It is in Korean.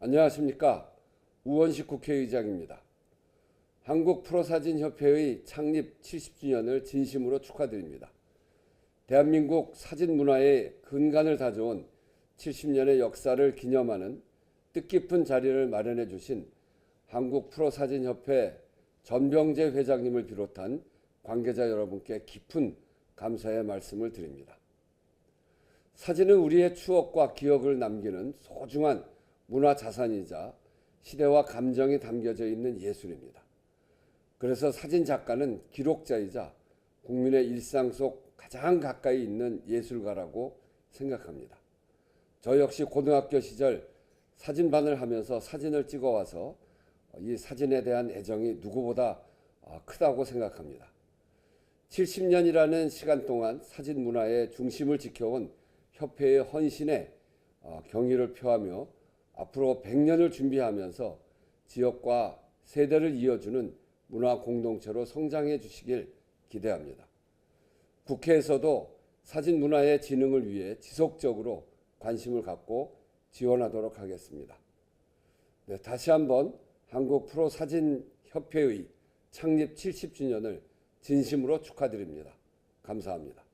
안녕하십니까. 우원식 국회의장입니다. 한국 프로사진협회의 창립 70주년을 진심으로 축하드립니다. 대한민국 사진 문화의 근간을 다져온 70년의 역사를 기념하는 뜻깊은 자리를 마련해 주신 한국 프로사진협회 전병재 회장님을 비롯한 관계자 여러분께 깊은 감사의 말씀을 드립니다. 사진은 우리의 추억과 기억을 남기는 소중한 문화 자산이자 시대와 감정이 담겨져 있는 예술입니다. 그래서 사진 작가는 기록자이자 국민의 일상 속 가장 가까이 있는 예술가라고 생각합니다. 저 역시 고등학교 시절 사진반을 하면서 사진을 찍어와서 이 사진에 대한 애정이 누구보다 아, 크다고 생각합니다. 70년이라는 시간 동안 사진 문화의 중심을 지켜온 협회의 헌신에 어, 경의를 표하며 앞으로 100년을 준비하면서 지역과 세대를 이어주는 문화 공동체로 성장해 주시길 기대합니다. 국회에서도 사진 문화의 진흥을 위해 지속적으로 관심을 갖고 지원하도록 하겠습니다. 네, 다시 한번 한국 프로 사진 협회의 창립 70주년을 진심으로 축하드립니다. 감사합니다.